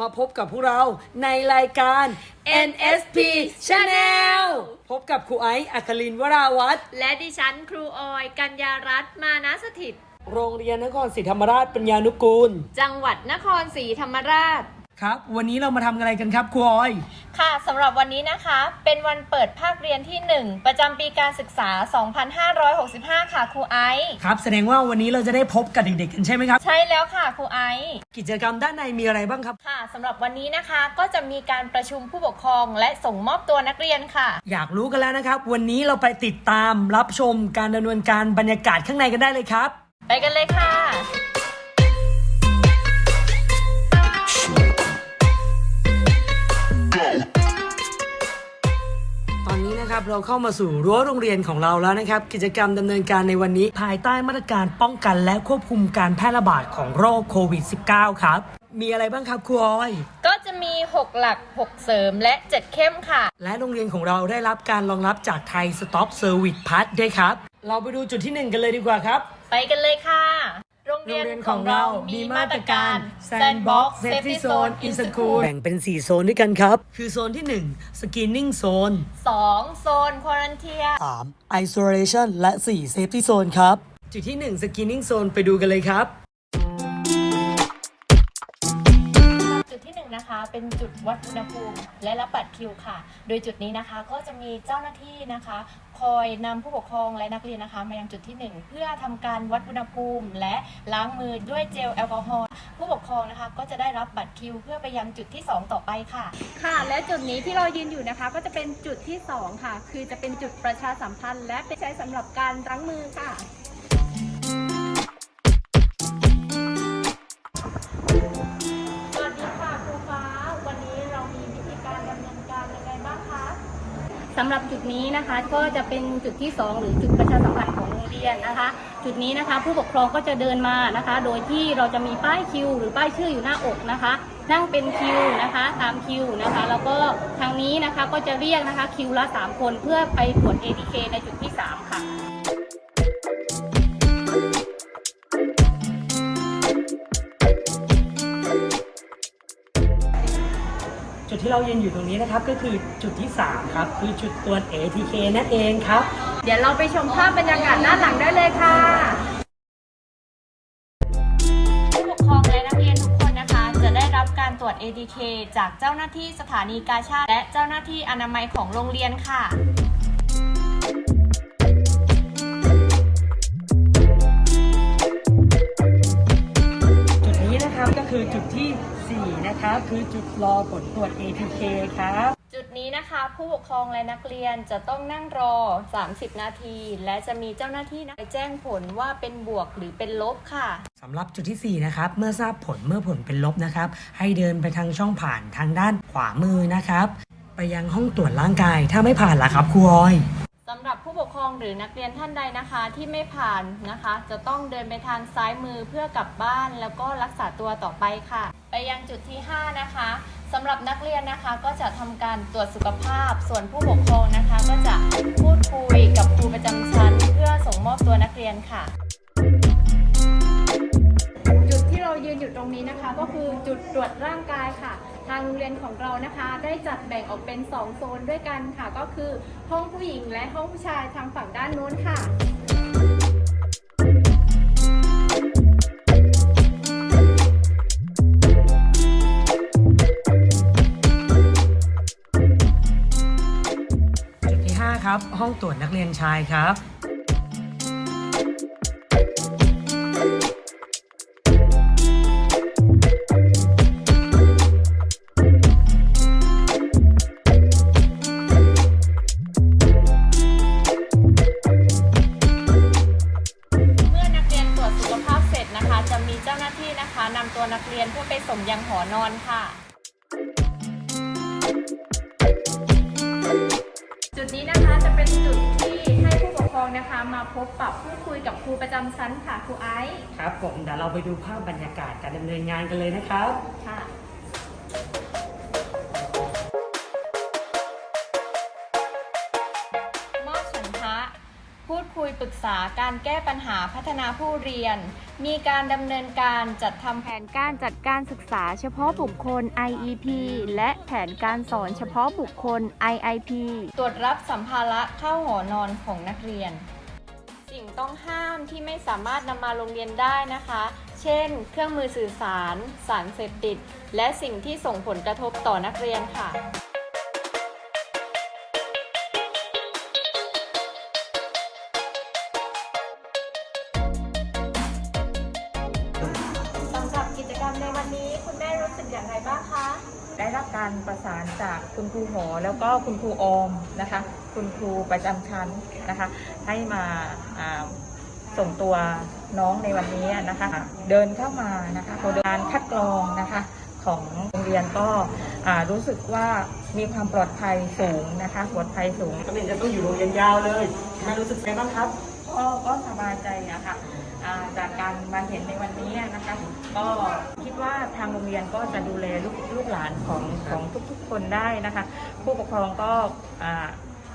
มาพบกับพวกเราในรายการ NSP Channel พบกับครูไอซ์อัครินทร์วราวัฒน์และดิฉันครูออย กัญญารัตน์มานะสถิต โรงเรียนนครศรีธรรมราชปัญญานุกูล จังหวัดนครศรีธรรมราช ครับ วันนี้เรามาทำอะไรกันครับครูออย ค่ะสำหรับวันนี้นะคะ เป็นวันเปิดภาคเรียนที่ 1 ประจำปีการศึกษา 2565 ค่ะครูไอซ์ครับ แสดงว่าวันนี้เราจะได้พบกับเด็กๆกันใช่ไหมครับ ใช่แล้วค่ะครูไอซ์กิจกรรมด้านในมีอะไรบ้างครับ ค่ะสำหรับวันนี้นะคะก็จะมีการประชุมผู้ปกครองและส่งมอบตัวนักเรียนค่ะ อยากรู้กันแล้วนะครับ วันนี้เราไปติดตามรับชมการดำเนินการบรรยากาศข้างในกันได้เลยครับ ไปกันเลยค่ะ นนี้นะครับเราเข้ามาสู่รั้วโรงเรียนของเราแล้วนะครับ กิจกรรมดำเนินการในวันนี้ ภายใต้มาตรการป้องกันและควบคุมการแพร่ระบาดของโรคโควิด -19 ครับ มีอะไรบ้างครับครูออย ก็จะมี 6 หลัก 6 เสริมและ 7 เข้มค่ะ และโรงเรียนของเราได้รับการรองรับจากไทย Stop Service Pass ด้วยครับ เราไปดูจุดที่ 1 กันเลยดีกว่าครับ ไปกันเลยค่ะ โรงโรเรียงนเรียนขขอองงเราเรามีมีมามาตตรรกาการร Sandbox Sandbox Safety Safety Zone Zone in in School School แบ่งเป็น 4 โซนด้วยกันครับ คือโซนที่ 1 Screening Zone 2 โซนควอรันเทีย3 Isolation และ 4 Safety Zone ครับ จุดที่ 1 Screening Zone ไปดูกันเลยครับ นะคะ เป็นจุดวัดอุณหภูมิและรับบัตรคิวค่ะ โดยจุดนี้นะคะก็จะมีเจ้าหน้าที่นะคะ คอยนำผู้ปกครองและนักเรียนนะคะ มายังจุดที่ 1 เพื่อทำการวัดอุณหภูมิ และล้างมือด้วยเจลแอลกอฮอล์ผู้ปกครองนะคะ ก็จะได้รับบัตรคิว เพื่อไปยังจุดที่ 2 ต่อไปค่ะ ค่ะ และจุดนี้ที่เรายืนอยู่นะคะ ก็จะเป็นจุดที่ 2 ค่ะ คือจะเป็นจุดประชาสัมพันธ์ และเป็นใช้สำหรับการล้างมือค่ะ สำหรับจุดนี้นะคะก็จะเป็นจุดที่ 2 หรือจุดประชาสัมพันธ์ของโรงเรียนนะคะ จุดนี้นะคะผู้ปกครองก็จะเดินมานะคะ โดยที่เราจะมีป้ายคิว หรือป้ายชื่ออยู่หน้าอกนะคะ นั่งเป็นคิวนะคะตามคิวนะคะ แล้วก็ทางนี้นะคะก็จะเรียกนะคะคิวละ 3 คนเพื่อไปตรวจ ATK ในจุดที่ จุดที่เรายืนอยู่ตรงนี้นะครับก็คือจุดที่ 3 ครับ คือจุดตรวจ ATK นั่นเองครับ เดี๋ยวเราไปชมภาพบรรยากาศด้านหลังได้เลยค่ะผู้ปกครองและนักเรียนทุกคนนะคะ จะได้รับการตรวจ ATK จากเจ้าหน้าที่สถานีกาชาติและเจ้าหน้าที่อนามัยของโรงเรียนค่ะจุดนี้นะครับก็คือจุดที่4 นะครับคือจุดรอผลตรวจ ATK ครับจุดนี้นะคะผู้ปกครองและนักเรียนจะต้องนั่งรอ 30 นาที และจะมีเจ้าหน้าที่ไปแจ้งผลว่าเป็นบวกหรือเป็นลบค่ะสำหรับจุดที่ 4 นะครับ เมื่อทราบผลเมื่อผลเป็นลบนะครับ ให้เดินไปทางช่องผ่านทางด้านขวามือนะครับ ไปยังห้องตรวจร่างกายถ้าไม่ผ่านล่ะครับครูออย สำหรับผู้ปกครองหรือนักเรียนท่านใดนะคะที่ไม่ผ่านนะคะ จะต้องเดินไปทางซ้ายมือเพื่อกลับบ้านแล้วก็รักษาตัวต่อไปค่ะ ไปยังจุดที่ 5 นะคะสำหรับนักเรียนนะคะก็จะทำการตรวจสุขภาพ ส่วนผู้ปกครองนะคะ ก็จะพูดคุยกับครูประจำชั้น เพื่อส่งมอบตัวนักเรียนค่ะ อยู่ตรงนี้นะคะ ก็คือจุดตรวจร่างกายค่ะ ทางโรงเรียนของเรานะคะ ได้จัดแบ่งออกเป็น 2 โซนด้วยกันค่ะ ก็คือห้องผู้หญิงและห้องผู้ชายทางฝั่งด้านโน้นค่ะจุดที่ 5 ครับ ห้องตรวจนักเรียนชายครับ มยังหอนอนค่ะ จุดนี้นะคะจะเป็นจุดที่ให้ผู้ปกครองนะคะ มาพบปรับพูดคุยกับครูประจำชั้นค่ะครูไอซ์ครับผมเดี๋ยวเราไปดูภาพบรรยากาศการดำเนินงานกันเลยนะครับ ค่ะ ปรึกษาการแก้ปัญหาพัฒนาผู้เรียน มีการดำเนินการจัดทำแผนการจัดการศึกษาเฉพาะบุคคล IEP และแผนการสอนเฉพาะบุคคล IIP ตรวจรับสัมภาระเข้าหอนอนของนักเรียน สิ่งต้องห้ามที่ไม่สามารถนำมาโรงเรียนได้นะคะ เช่น เครื่องมือสื่อสาร สารเสพติด และสิ่งที่ส่งผลกระทบต่อนักเรียนค่ะ การประสานจากคุณครูหอแล้วก็คุณครูออมนะคะ คุณครูประจำชั้นนะคะ ให้มาส่งตัวน้องในวันนี้นะคะ เดินเข้ามานะคะโดยการคัดกรองนะคะของโรงเรียนก็รู้สึกว่ามีความปลอดภัยสูงนะคะปลอดภัยสูงนักเรียนจะต้องอยู่โรงเรียนยาวเลยม่รู้สึกไงบ้างครับ ก็ก็สบายใจอะค่ะอ่าจากการมาเห็นในวันนี้นะคะก็คิดว่าทางโรงเรียนก็จะดูแลลูกลูกหลานของของทุกๆ คนได้นะคะ ผู้ปกครองก็อ่า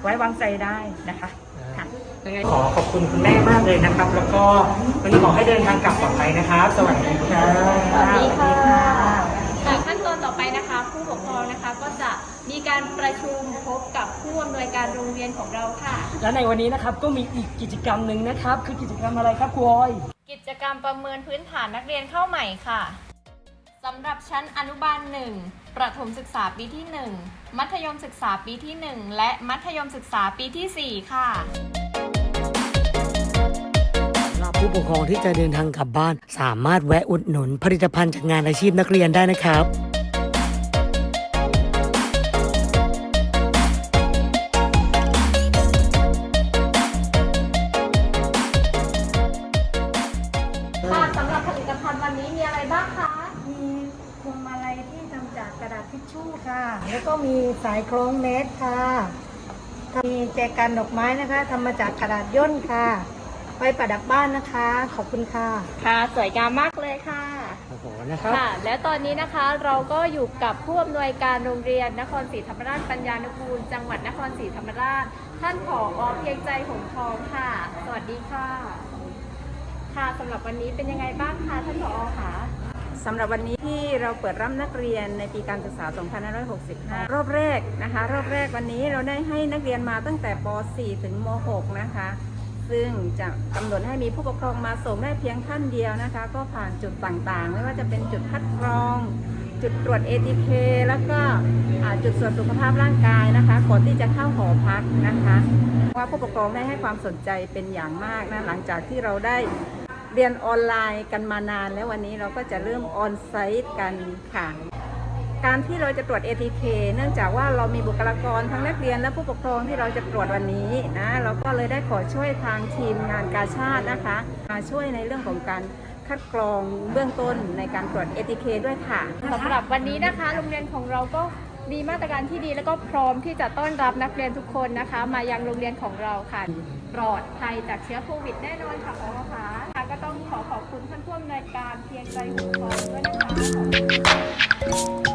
ไว้วางใจได้นะคะค่ะยังไงขอขอบคุณคุณแม่มากเลยนะครับ แล้วก็วันนี้ขอให้เดินทางกลับปลอดภัยนะครับ สวัสดีครับสวัสดีค่ะค่ะขั้นตอนต่อไปนะคะ ผู้ปกครองนะคะก็จะมี การประชุมพบกับผู้อำนวยการโรงเรียนของเราค่ะ และในวันนี้นะครับก็มีอีกกิจกรรมหนึ่งนะครับ คือกิจกรรมอะไรครับครูออย กิจกรรมประเมินพื้นฐานนักเรียนเข้าใหม่ค่ะสำหรับชั้นอนุบาล1ประถมศึกษาปีที่ 1 มัธยมศึกษาปีที่ 1 และมัธยมศึกษาปีที่ 4 ค่ะสำหรับผู้ปกครองที่จะเดินทางกลับบ้าน สามารถแวะอุดหนุนผลิตภัณฑ์จากงานอาชีพนักเรียนได้นะครับ ก็มีสายคล้องเมตรค่ะมีแจกันดอกไม้นะคะทำมาจากกระดาษย่นค่ะไว้ประดับบ้านนะคะ ขอบคุณค่ะ ค่ะ สวยงามมากเลยค่ะโอ้โหนะครับค่ะ และตอนนี้นะคะเราก็อยู่กับผู้อำนวยการโรงเรียนนครศรีธรรมราชปัญญานุกูล จังหวัดนครศรีธรรมราช ท่านผอเพียงใจหงทองค่ะ สวัสดีค่ะ ค่ะสำหรับวันนี้เป็นยังไงบ้างคะท่านผอคะ สำหรับวันนี้ที่เราเปิดรับนักเรียนในปีการศึกษา 2565 รอบแรกนะคะ รอบแรกวันนี้เราได้ให้นักเรียนมาตั้งแต่ป .4 ถึงม .6 นะคะ ซึ่งจะกำหนดให้มีผู้ปกครองมาส่งได้เพียงท่านเดียวนะคะ ก็ผ่านจุดต่างๆ ไม่ว่าจะเป็นจุดคัดกรอง จุดตรวจ ATK แล้วก็จุดตรวจสุขภาพร่างกายนะคะก่อนที่จะเข้าหอพักนะคะ ว่าผู้ปกครองได้ให้ความสนใจเป็นอย่างมากนะหลังจากที่เราได้ เรียนออนไลน์กันมานาน แล้ววันนี้เราก็จะเริ่มออนไซต์กันค่ะ การที่เราจะตรวจ ATK เนื่องจากว่าเรามีบุคลากรทั้งนักเรียนและผู้ปกครองที่เราจะตรวจวันนี้นะเราก็เลยได้ขอช่วยทางทีมงานกาชาตินะคะมาช่วยในเรื่องของการคัดกรองเบื้องต้นในการตรวจ ATK ด้วยค่ะสำหรับวันนี้นะคะโรงเรียนของเราก็มีมาตรการที่ดีแล้วก็พร้อมที่จะต้อนรับนักเรียนทุกคนนะคะ มายังโรงเรียนของเราค่ะปลอดภัยจากเชื้อโควิดแน่นอนค่ะพ่อค่ะ ก็ต้องขอขอบคุณท่านผู้อำนวยการเพียงใจหุนทองด้วยนะคะ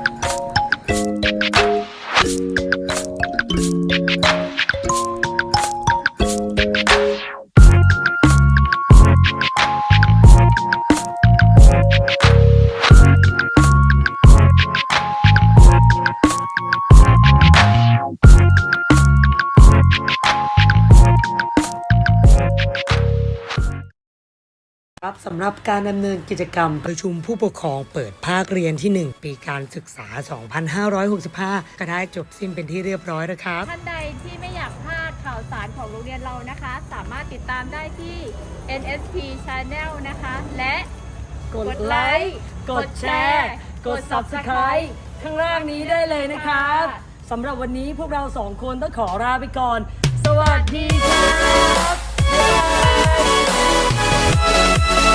สำหรับการดำเนินกิจกรรม ประชุมผู้ปกครองเปิดภาคเรียนที่ 1 ปีการศึกษา 2565 ก็ได้จบสิ้นเป็นที่เรียบร้อยแล้วครับ ท่านใดที่ไม่อยากพลาดข่าวสารของโรงเรียนเรานะคะ สามารถติดตามได้ที่ NSP Channel นะคะ และกดไลค์กดแชร์ กด Subscribe ข้างล่างนี้ได้เลยนะครับสำหรับวันนี้พวกเราสองคนต้องขอลาไปก่อน สวัสดีครับบ๊ายบาย